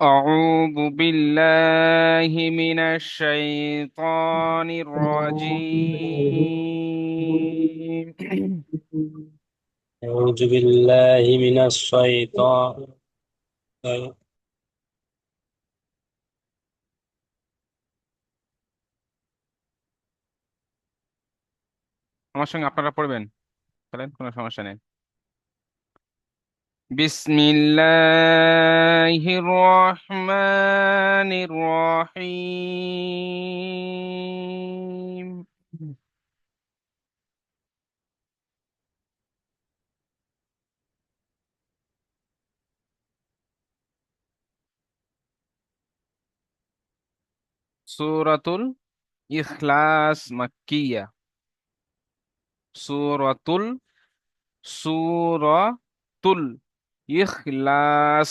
أعوذ بالله من الشيطان الرجيم أعوذ بالله من الشيطان আমার সঙ্গে আপনারা পড়বেন তাহলে কোনো সমস্যা নেই بسم الله الرحمن الرحيم. سورة الإخلاص مكية. سورة سورة ইখলাস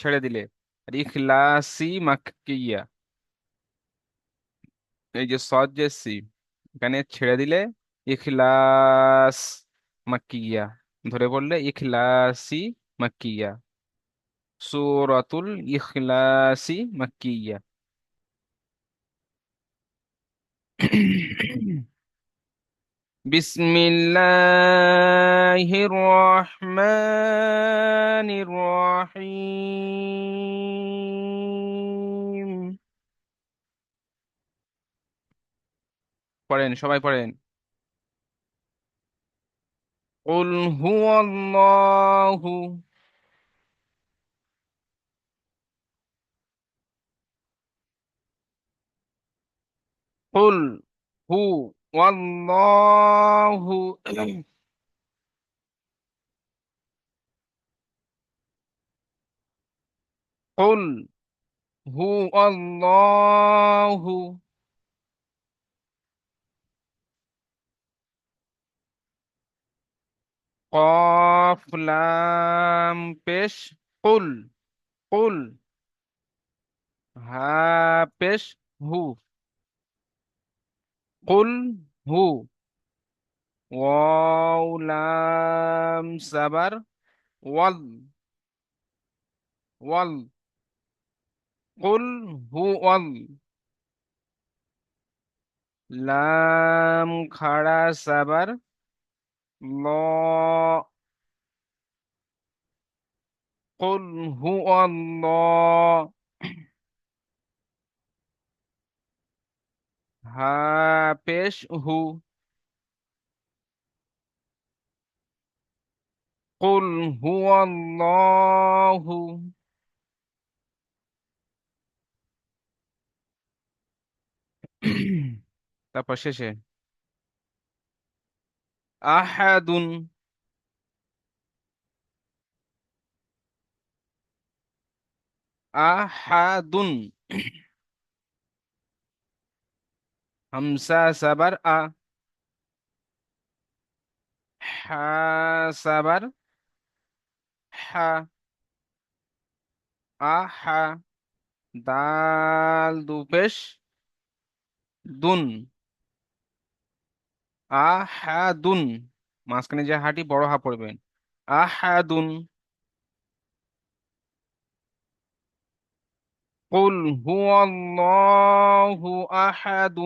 ছেড়ে দিলে আর ইখলাসি মাক্কিয়া এই যে সদ যে সি এখানে ছেড়ে দিলে ইখলাস মাক্কিয়া ধরে বললে ইখলাসি মাক্কিয়া সূরাতুল ইখলাসি মাক্কিয়া بسم الله الرحمن الرحيم পড়েন সবাই পড়েন قل هو الله قل هو والله قل هو الله قاف لام بش قل قل ها بش هو قل هو واو لام সাবার ওয়াল ওয়াল قل هو ال লাম খাড়া সাবার ল قل هو الله হা পেশ হু قل هو الله তারপর শেষে আহাদুন আহাদুন হামসা সাবার আ হা সাবার হা আহা দাল দুপেশ দুন আহাদুন মাঝখানে যে হাটি বড় হা পড়বেন আহাদুন قل هو الله أحد.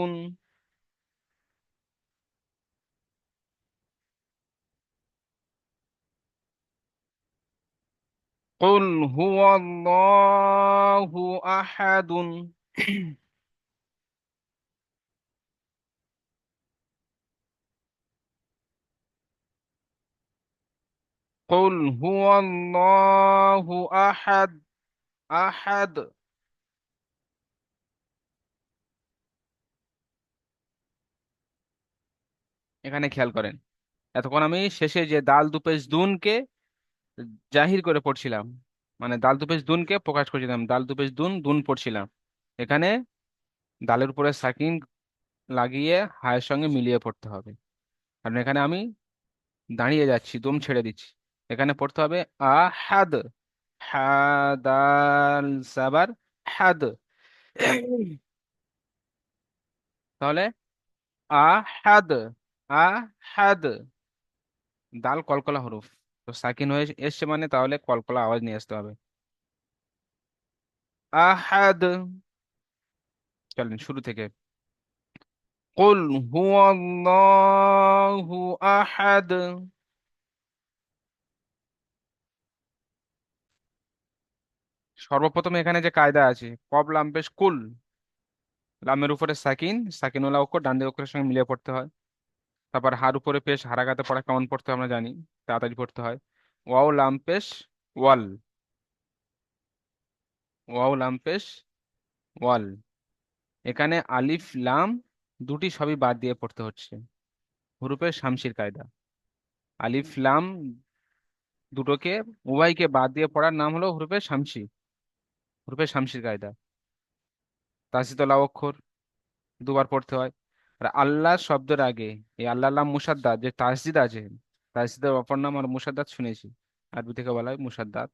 قل هو الله أحد. قل هو الله أحد. أحد. এখানে খেয়াল করেন। এতক্ষণ আমি শেষে যে দাল দুপেশ দুনকে জাহির করে পড়ছিলাম মানে দাল দুপেশ দুনকে প্রকাশ করছিলাম, দাল দুপেশ দুন দুন পড়ছিলাম। এখানে দালের উপরে সাকিন লাগিয়ে হায়ের সঙ্গে মিলিয়ে পড়তে হবে। কারণ এখানে আমি দাঁড়িয়ে যাচ্ছি, দম ছেড়ে দিচ্ছি। এখানে পড়তে হবে আ আহাদ, হাদাল সাবার, হাদ। তাহলে আ আহাদ আহাদ। দাল কলকলা হরুফ। তো সাকিন হয়ে এসছে মানে তাহলে কলকলা আওয়াজ নিয়ে আসতে হবে। আহাদ। চলেন শুরু থেকে। কুল হুয়াল্লাহু আহাদ। সর্বপ্রথম এখানে যে কায়দা আছে কব লাম পেশ কুল। লামের উপরে সাকিন সাকিনুল্লাহ অক্ষর ডান দিক অক্ষরের সঙ্গে মিলিয়ে পড়তে হয়। তারপর হার উপরে পেশ হারাগাতে পড়া কেমন পড়তে আমরা জানি, তাড়াতাড়ি পড়তে হয়। ওয়াও লাম পেশ, ওয়াল। ওয়াও লাম পেশ, ওয়াল। এখানে আলিফ, লাম দুটি সবই বাদ দিয়ে পড়তে হচ্ছে। হুরুপের শামসির কায়দা। আলিফ, লাম দুটোকে, উভয়কে বাদ দিয়ে পড়ার নাম হলো হুরুপের শামসি। হুরুপের শামসির কায়দা। তাসিদুল্লাহ অক্ষর দুবার পড়তে হয়। আর আল্লাহ শব্দের আগে, এই আল্লাহ লাম মুসাদ্দাদ যে তাসজিদ আছে, তাসজিদের অপর নাম আর মুসাদ্দাত শুনেছি। আরবি থেকে বলা হয় মুসাদ্দাত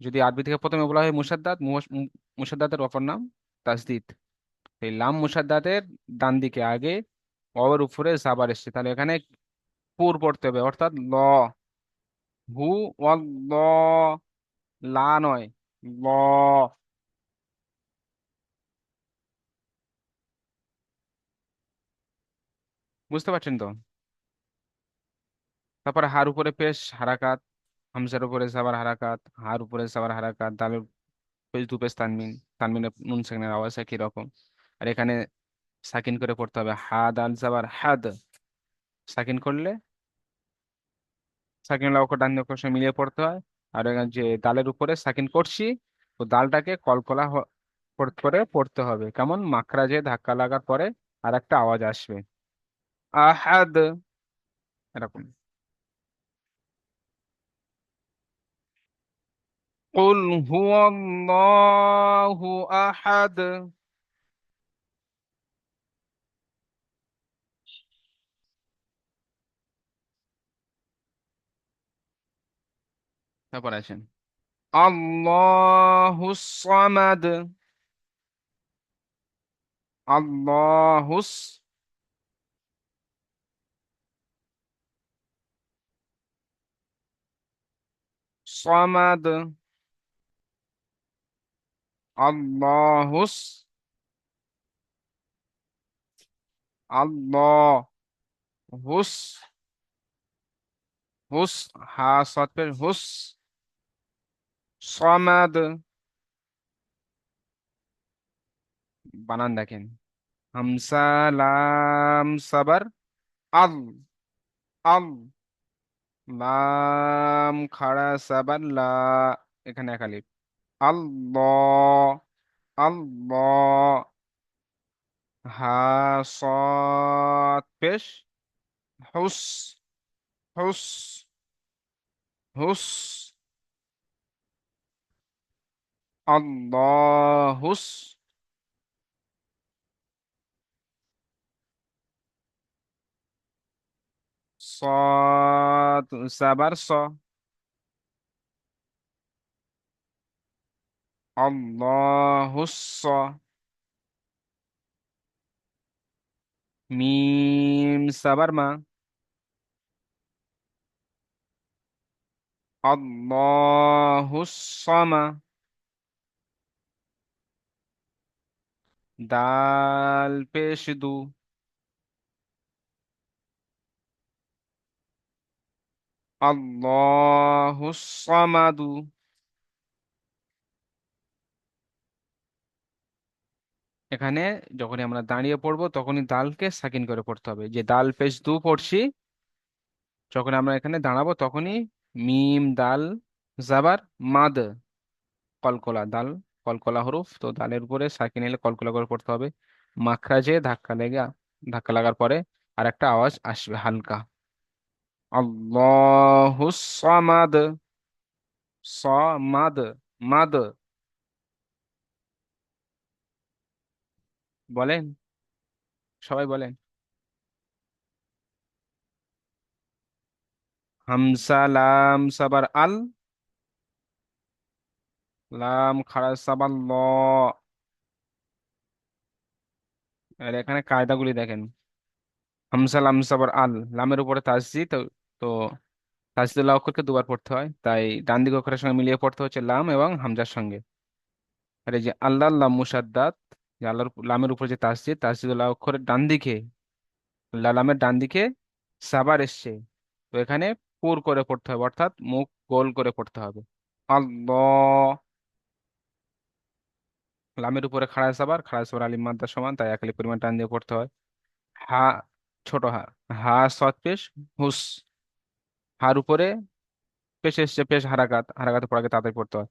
যদি আরবি থেকে প্রথমে বলা হয় মুসাদ্দাত মুসাদ্দাতের অপর নাম তাসদিদ এই লাম মুসাদ্দাতের ডান দিকে আগে অবের উপরে জাবার এসছে। তাহলে এখানে পুর পড়তে হবে, অর্থাৎ ল। হু ল, লা নয়, ল। বুঝতে পারছেন তো? তারপরে হার উপরে পেশ, হারাকাত, হামজার উপরে সাবার হারাকাত, হার উপরে সাবার হারাকাত দালের পেশ, দু পেশ তানমিন তানমিনের নুন সেখানের আওয়াজ একই রকম। আর এখানে সাকিন করে পড়তে হবে, হাদ আল সাবার হাদ। সাকিন করলে সাকিন অক্ষর ডান সঙ্গে মিলিয়ে পড়তে হয়। আর এখানে যে দালের উপরে সাকিন করছি তো দালটাকে কলকলা হ- করে পড়তে হবে। কেমন? মাখরাজে ধাক্কা লাগার পরে আর একটা আওয়াজ আসবে। আহাদ এরকম قل هو الله أحد তারপর আসেন আল্লাহুস সামাদ আল্লাহুস সামাদ আল্লাহুস আল্লাহুস হুস হা সাত পেশ হুস সামাদ বানান দেখেন হামসা লাম সাবার আল আল লাম খাড়া সাবাল্লা, এখানে এক আলিফ আল্লাহ আল্লাহ হা সাদ পেশ, হুস হুস হুস আল্লাহুস সা sabar so Allahus so mim sabar ma Allahus sama dal পেশ দু Allahus samadu এখানে যখনই আমরা দাঁড়িয়ে পড়ব, তখনই দালকে সাকিন করে পড়তে হবে। যে দাল পেশ দু পড়ছি, যখন আমরা এখানে দাঁড়াবো, তখনই মিম, দাল, জাবার, মাদ, কলকলা, দাল, কলকলা হরফ, তো দালের উপরে সাকিন এলে কলকলা করে পড়তে হবে। মাখরাজে ধাক্কা লেগে, ধাক্কা লাগার পরে আর একটা আওয়াজ আসবে হালকা। আল্লাহুস সামাদ। সামাদ, মাদ। বলেন? সবাই বলেন। হামসা, লাম, সাবার, আল। লাম খাড়া সাবার ল। আর এখানে কায়দাগুলি দেখেন। হামসা, লাম, সাবার, আল। লামের উপরে তাসজি তো তো তাসদিদুল্লাহ অক্ষরকে দুবার পড়তে হয়। তাই ডান দিক অক্ষরের সঙ্গে মিলিয়ে পড়তে হচ্ছে লাম এবং হামজার সঙ্গে। আর এই যে আল্লাহ লাম মুসাদ্দাত যে আল্লাহর লামের উপর যে তাসদিদ তাসদিদুল্লাহ অক্ষরের ডান দিকে লা- লামের ডান দিকে সাবার এসছে। তো এখানে পুর করে পড়তে হবে, অর্থাৎ মুখ গোল করে পড়তে হবে। আল্লাহ। লামের উপরে খাড়া সাবার খাড়া সাবার আলিম মাদ্দার সমান, তাই একালি পরিমাণ টান দিয়ে পড়তে হয়। হা, ছোট হা হা, সৎ পেশ, হুস। হার উপরে পেশ এসছে পেশ হারাকাত হারাকাতে পড়াকে তাড়াতাড়ি পড়তে হয়।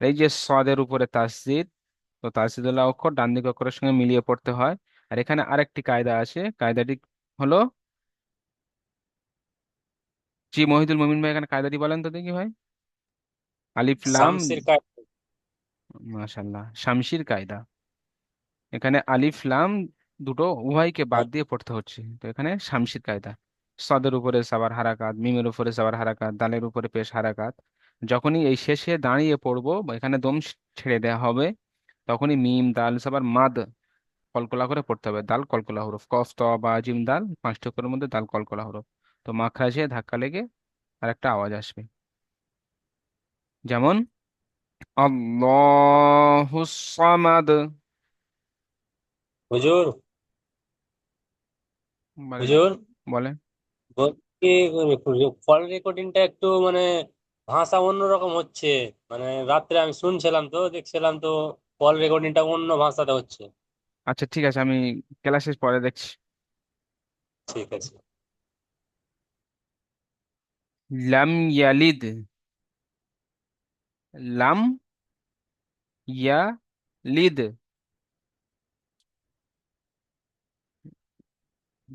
এই যে সদের উপরে তাসজিদ তো তাসদিদুল্লাহ অক্ষর ডান দিক অক্ষরের সঙ্গে মিলিয়ে পড়তে হয়। আর এখানে আরেকটি কায়দা আছে কায়দাটি হলো জি মহিদুল মমিন ভাই এখানে কায়দাটি বলেন তো দেখি ভাই। আলিফ লাম শামসের মাশাল্লাহ শামশির কায়দা। এখানে আলিফ লাম দুটো উভয়কে বাদ দিয়ে পড়তে হচ্ছে তো এখানে শামশির কায়দা। সদের উপরে সাবার হারাকাত মিমের উপরে সাবার হারাকাত দালের উপরে পেশ হারাকাত। যখনই এই শেষে দাঁড়িয়ে পড়ব এখানে দম ছেড়ে দেওয়া হবে তখনই মিম দাল সাবার মাদ কলকলা করে পড়তে হবে। দাল কলকলা হরফ। কফ ত বা জিম দাল পাঁচটি অক্ষরের মধ্যে দাল কলকলা হরফ। তো মাখরাজে ধাক্কা লেগে আর একটা আওয়াজ আসবে। যেমন সামাদ। হুজুর। হুজুর। বলেন। বলছি কল রেকর্ডিংটা একটু মানে ভাষা অন্যরকম হচ্ছে। মানে রাত্রে আমি শুনছিলাম তো দেখছিলাম তো কল রেকর্ডিংটা অন্য ভাষাতে হচ্ছে। আচ্ছা ঠিক আছে আমি ক্লাস শেষ পরে দেখছি। ঠিক আছে। লাম ইয়ালিদ। লাম ইয়ালিদ।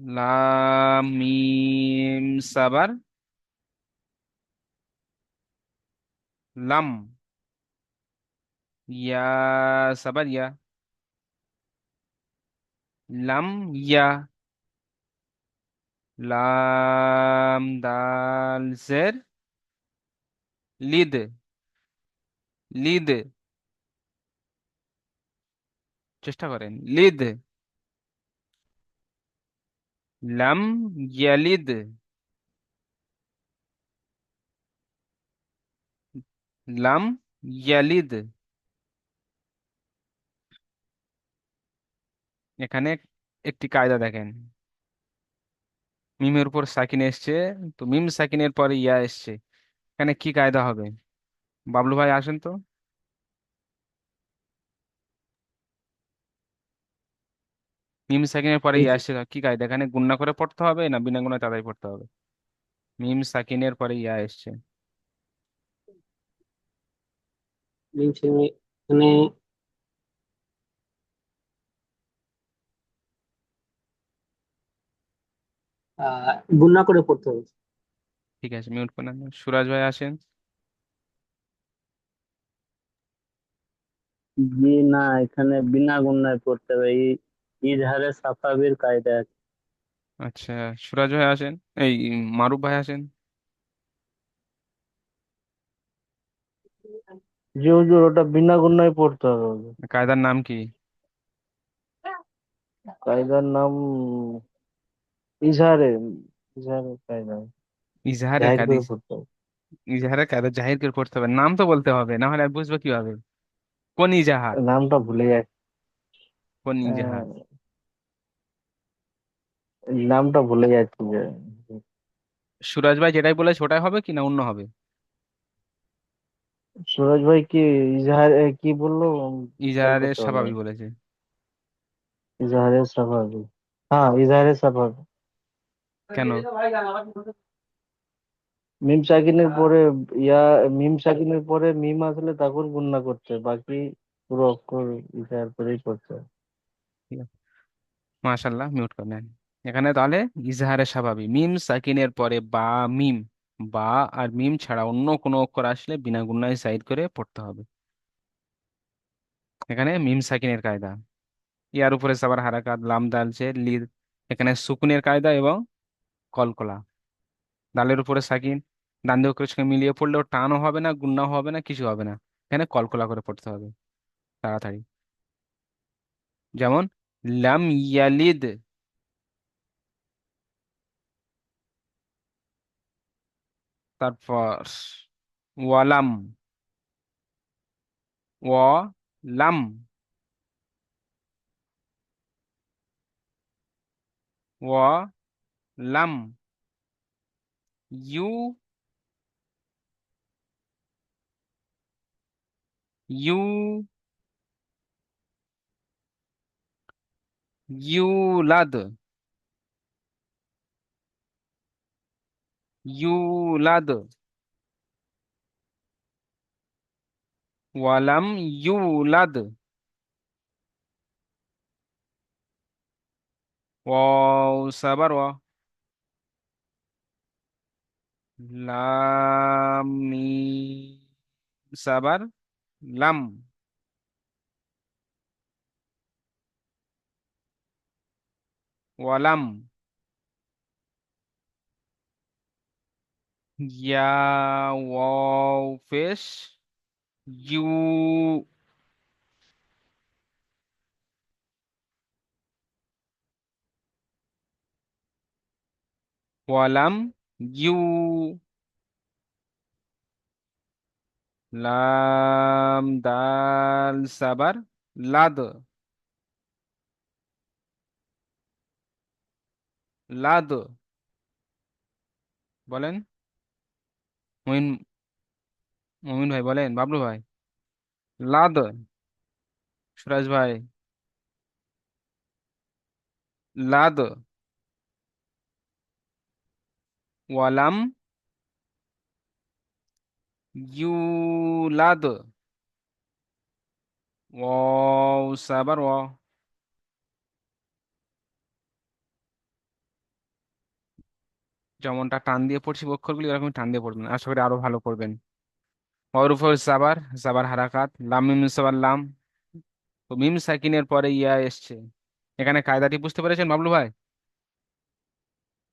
লাম মিম সাবার। লাম। ইয়া সাবার, ইয়া। লাম ইয়া। লাম, দাল, জের। লিদ। লিদ। চেষ্টা করেন। লিদ। লাম ইয়ালিদ লাম ইয়ালিদ এখানে একটি কায়দা দেখেন। মিমের উপর সাকিন এসছে, তো মিম সাকিনের পরে ইয়া এসছে। এখানে কি কায়দা হবে? বাবলু ভাই আসেন তো। মিম সাকিনের পরে ইয়া যে এসছে কি কায়দা এখানে গুণনা করে পড়তে হবে না বিনা গুণায় তাড়াতাড়ি পড়তে হবে? মিম সাকিনের পরে ইয়া এসছে। মানে আহ গুণা করে পড়তে হবে। ঠিক আছে মিউট করে নেন। সুরাজ ভাই আসেন। জি না এখানে বিনা গুণায় পড়তে হবে। এই ইজহারে সাফাবির কায়দা আছে। আচ্ছা সুরাজ ভাই আসেন। এই মারুফ ভাই আসেন। জি হুজুর ওটা বিনা গুণায় পড়তে হবে হুজুর। কায়দার নাম কি? কায়দার নাম ইজহারে ইজহারে কায়দা। ইজহারের জাহির করে পড়তে হবে। ইজহারের কায়দা জাহির করে পড়তে হবে। নাম তো বলতে হবে না হলে আর বুঝব কীভাবে? কোন ইজাহার? নামটা ভুলে যাচ্ছি কোন ইজাহার? নামটা ভুলে যাচ্ছি যে। সুরাজ ভাই যেটাই বলেছে ওটাই হবে কি না অন্য হবে? সুরজ ভাই কি ইজহার এ, কি বলল? ইজাহারের করতে স্বাভাবিক না। বলেছে। ইজহারে সাফাবি হ্যাঁ ইজহারে সাফাবি কেন? মিম সাকিনের পরে ইয়া মিম সাকিনের পরে মিম আসলে তখন গুণনা করছে বাকি পুরো অক্ষর ইশার করেই করছে। মাশাল্লাহ মিউট করে নেন। এখানে তাহলে ইজহারের স্বাভাবিক। মিম সাকিনের পরে বা, মিম, বা আর মিম ছাড়া অন্য কোনো অক্ষর আসলে বিনা গুণায় সাইড করে পড়তে হবে। এখানে মিম সাকিনের কায়দা। ইয়ার উপরে সাবার হারাকাত, লাম দাল লিদ। এখানে সুকুনের কায়দা এবং কলকলা। দালের উপরে সাকিন। ডান দিক অক্ষরের সঙ্গে মিলিয়ে পড়লেও টানও হবে না গুণনাও হবে না, কিছু হবে না। এখানে কলকলা করে পড়তে হবে। তাড়াতাড়ি। যেমন, লাম ইয়ালিদ তারপর ওয়ালাম ওয়ালাম ওয়ালাম ইউ ইউ ইউলাদ ইউলাদ ওয়ালাম ইউলাদ ওয়াও সাবার ওয়া লাম মিম সাবার লাম ওয়ালাম ইয়া ওয়াও পেশ ইউ ওয়ালাম ইউ লাম দাল সাবার লাদ লাদ বলেন মমিন মমিন ভাই বলেন, বাবলু ভাই, লাদ, সুরাজ ভাই, লাদ, ওয়ালাম ইউলাদ ওয়াও, সাবার ওয়া যেমনটা টান দিয়ে পড়ছি অক্ষরগুলি এরকম টান দিয়ে পড়বেন। আশা করি আরও ভালো করবেন উপর সাবার সাবার হারাকাত লাম মিম সাবার লাম। তো মিম সাকিনের পরে ইয়া এসছে। এখানে কায়দাটি বুঝতে পেরেছেন বাবলু ভাই?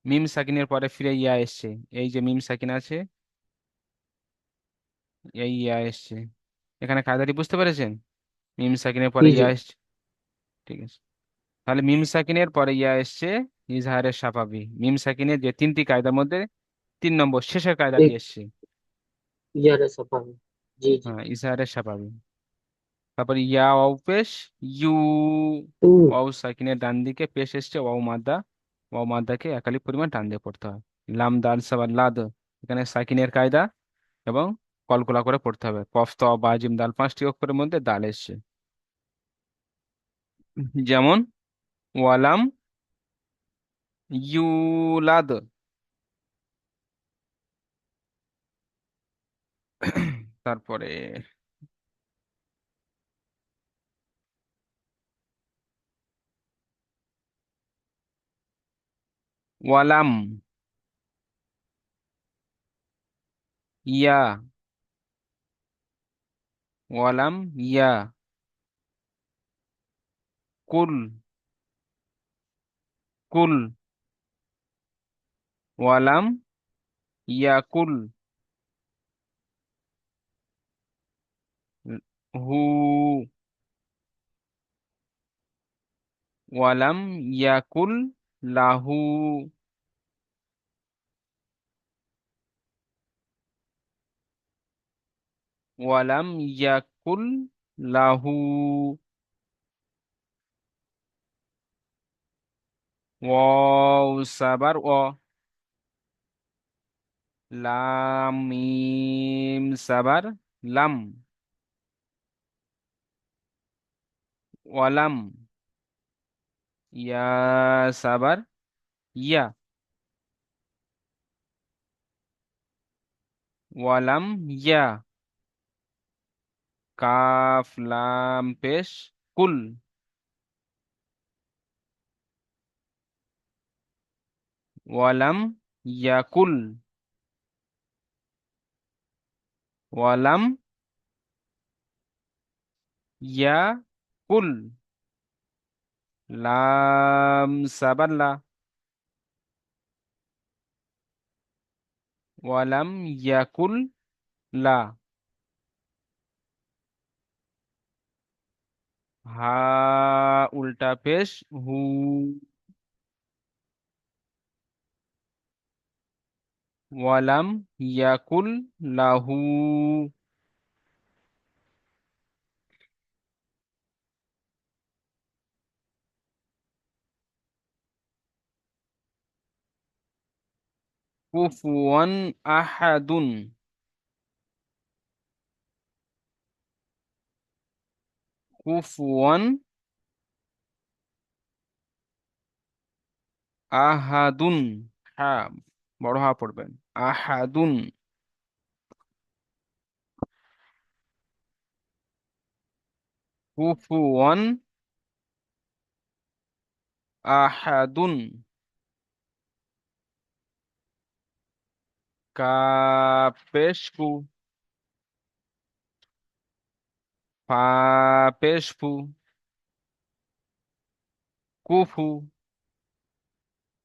মিম সাকিনের পরে ফিরে ইয়া এসছে। এই যে মিম সাকিন আছে এই ইয়া এসছে। এখানে কায়দাটি বুঝতে পেরেছেন? মিম সাকিনের পরে ইয়া এসছে। ঠিক আছে। তাহলে মিম সাকিনের পরে ইয়া এসছে ইজহারের সাফাবি। মিম সাকিনের যে তিনটি কায়দার মধ্যে তিন নম্বর শেষের কায়দা দিয়ে এসছে ইয়ারে সাফাবি। জি জি। হ্যাঁ ইজহারের সাফাবি। তারপর ইয়া ওয়াও পেশ ইউ ওয়াও সাকিনের ডান দিকে পেশ এসছে ওয়াও মাদ্দা ওয়াও মাদ্দাকে একালি পরিমাণ টান দিয়ে পড়তে হয়। লাম দাল সাবার লাদ এখানে সাকিনের কায়দা এবং কলকলা করে পড়তে হবে। কফ ত বা জিম দাল পাঁচটি অক্ষরের মধ্যে দাল এসছে। যেমন ওয়ালাম ইউলাদ তারপরে ওয়ালাম ইয়া ওয়ালাম ইয়া কুল কুল ওয়ালাম ইয়া কুল হু ওয়ালাম ইয়াকুল লাহু ওয়ালাম ইয়াকুল লাহু ওয়াও সাবার ও লাম, মিম, সাবার, লাম। ওয়ালাম। ইয়া, সাবার, ইয়া। ওয়ালাম, ইয়া। কাফ, লাম, পেশ, কুল। ওয়ালাম, ইয়াকুল। ওয়ালাম ইয়াকুল লাম সাবার লা ওয়ালাম ইয়াকুল লা হা উল্টা পেশ হু ওয়ালাম ইয়াকুল লাহু। কুফুয়ান আহাদুন। কুফুয়ান আহাদুন। হ্যাঁ বড় হা পড়বেন। আহাদুন কুফুয়ান আহাদুন কাপেশকু পাপেশফু কুফু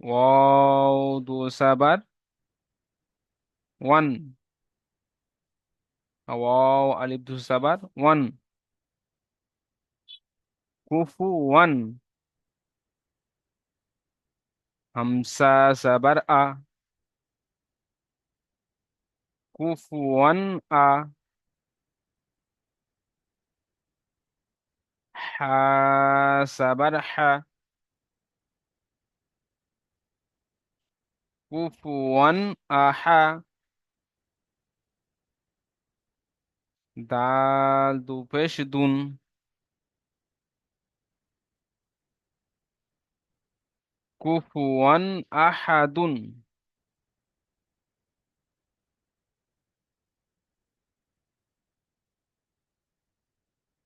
ওয়াও দু সাবার ওয়ান ওয়াও আলিফ দু সাবার ওয়ান কুফু ওয়ান হামসা সাবার আ কুফু ওয়ান আ হা সাবার হা কুফু ওয়ান আহা দাল দু দুন কুফুয়ান আহাদুন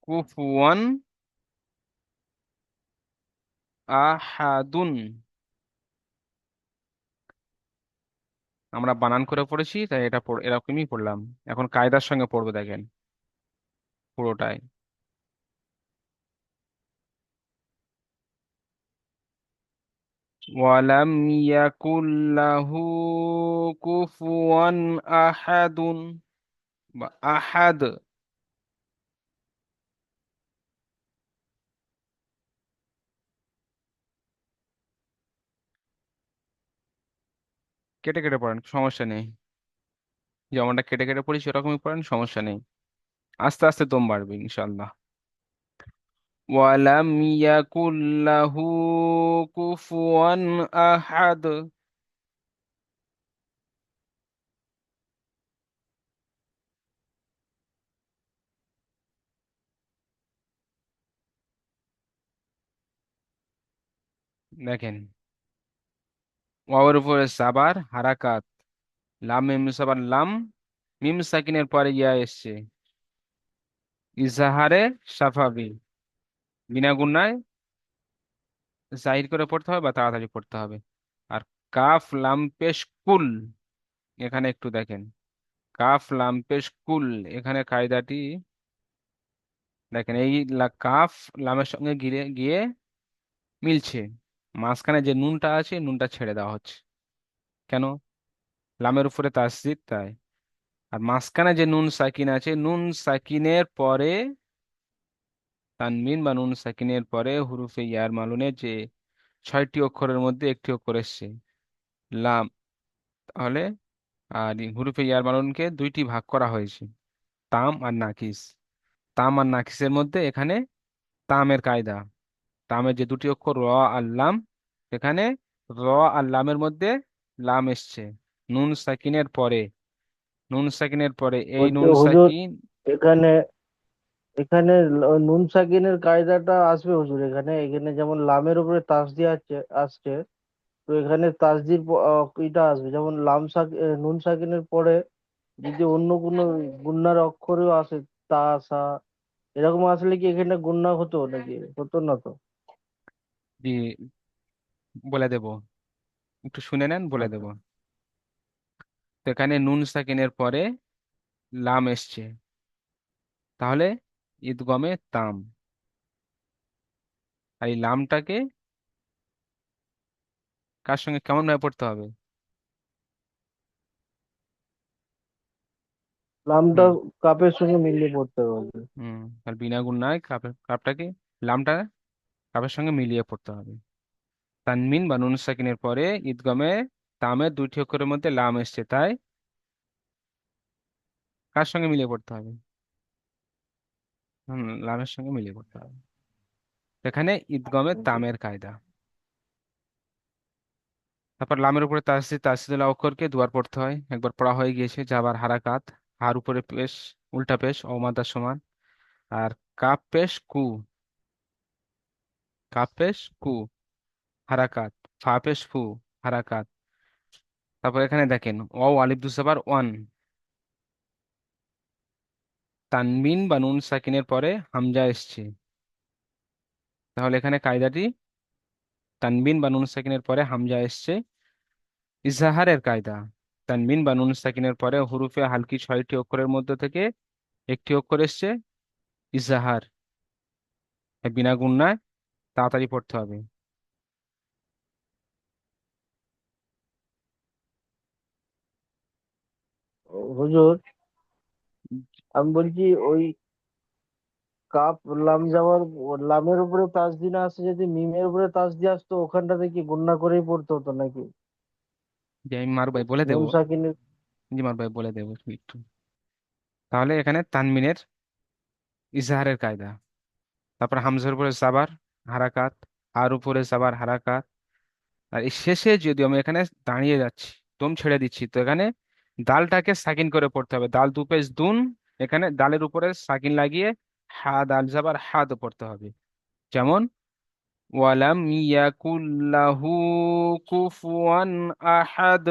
কুফুয়ান আহাদুন আমরা বানান করে পড়েছি, তাই এটা এরকমই পড়লাম। এখন কায়দার সঙ্গে পড়ব, দেখেন। পুরোটাই। ওয়ালাম ইয়াকুল লাহু কুফুয়ান আহাদুন বা আহাদ। কেটে কেটে পড়েন, সমস্যা নেই। যেমনটা কেটে কেটে পড়েছি সেরকমই পড়েন, সমস্যা নেই। আস্তে আস্তে দম বাড়বে ইনশাল্লাহ ওয়ালাম ইয়াকুল লাহু কুফুয়ান আহাদ। দেখেন, ওয়াওয়ের উপরে সাবার হারাকাত। লাম মিম সাবার লাম, মিম সাকিনের পরে ইয়া এসছে। ইজাহারে সাফাবি। বিনা গুণায় জাহির করে পড়তে হবে বা তাড়াতাড়ি পড়তে হবে। আর কাফ, লাম, পেশ, কুল, এখানে একটু দেখেন। কাফ, লাম, পেশ, কুল, এখানে কায়দাটি দেখেন, এই কাফ, লামের সঙ্গে গিয়ে গিয়ে মিলছে। মাঝখানে যে নুনটা আছে, নুনটা ছেড়ে দেওয়া হচ্ছে। কেন? লামের উপরে তাসদিদ তাই। আর মাঝখানে যে নুন সাকিন আছে, নুন সাকিনের পরে, তানমিন বা নুন সাকিনের পরে হুরুফে ইয়ার মালুনের যে ছয়টি অক্ষরের মধ্যে একটি অক্ষর এসছে, লাম, তাহলে আর হুরুফে ইয়ার মালুনকে দুইটি ভাগ করা হয়েছে, তাম আর নাকিস। তাম আর নাকিসের মধ্যে এখানে তামের কায়দা, তামের যে দুটি অক্ষর র আর লাম, এখানে র আর লামের মধ্যে লাম এসছে। নুন সাকিনের পরে নুন সাকিনের পরে এই নুন সাকিন এখানে এখানে নুন সাকিনের কায়দাটা আসবে হুজুর এখানে। এখানে যেমন লামের উপরে তাসদি আছে আসছে তো এখানে তাসদির এটা আসবে। যেমন লাম সাক নুন সাকিনের পরে যদি অন্য কোনো গুণনার অক্ষরও আসে তা সা এরকম আসলে কি এখানে গুন্না হতো নাকি? হতো না তো? জি বলে দেব। একটু শুনে নেন বলে আচ্ছা। দেব। তো এখানে নুন সাকিনের পরে লাম এসছে। তাহলে ঈদগমে তাম। আর এই লামটাকে কার সঙ্গে কেমন ভাবে পড়তে হবে? লামটা কাপের সঙ্গে মিলিয়ে পড়তে হবে। হুম আর বিনা গুণায় কাপের কাপটাকে লামটা কাপের সঙ্গে মিলিয়ে পড়তে হবে। তানমিন বা নুন সাকিনের পরে ঈদগমে তামের দুইটি অক্ষরের মধ্যে লাম এসছে, তাই? কার সঙ্গে মিলিয়ে পড়তে হবে? হুম, লামের সঙ্গে মিলিয়ে পড়তে হবে। এখানে ঈদগমে তামের কায়দা। তারপর লামের উপরে তাসদিদ তাসদিদুল অক্ষরকে দুবার পড়তে হয়। একবার পড়া হয়ে গিয়েছে, যাবার হারাকাত, হার উপরে পেশ, উল্টা পেশ অমাদার সমান। আর কাপ পেশ, কু। কাপ পেশ, কু। হারাকাত, ফা পেশ, ফু। হারাকাত তারপর এখানে দেখেন ও আলিফ দুসাবার ওয়ান। তানবিন বা নুন সাকিনের পরে হামজা এসছে। তাহলে এখানে কায়দাটি, তানবিন বা নুন সাকিনের পরে হামজা এসছে। ইজাহারের কায়দা, তানবিন বা নুন সাকিনের পরে হুরুফে হালকি ছয়টি অক্ষরের মধ্যে থেকে একটি অক্ষর এসছে, ইজাহার। বিনা গুণনায় তাড়াতাড়ি পড়তে হবে। হুজুর আমি বলছি ওই কাপ লাম যাওয়ার লামের উপরে তাসদি না আসে যদি মিমের উপরে তাসদি আসতো ওখানটাতে কি গুণনা করেই পড়তে হতো নাকি? যে আমি মার ভাই বলে দেবো। সাকিনের জি মার ভাই বলে দেবো একটু তাহলে এখানে তানমিনের ইজাহারের কায়দা। তারপর হামজার উপরে সাবার হারাকাত আর উপরে সাবার হারাকাত। আর শেষে যদি আমি এখানে দাঁড়িয়ে যাচ্ছি দম ছেড়ে দিচ্ছি তো এখানে দালটাকে সাকিন করে পড়তে হবে। দাল দু পেজ দুন, এখানে ডালের উপরে সাকিন লাগিয়ে হা দাল জাবার হাত পড়তে হবে। যেমন, ওয়ালাম ইয়াকুল্লাহু কুফুয়ান আহাদ।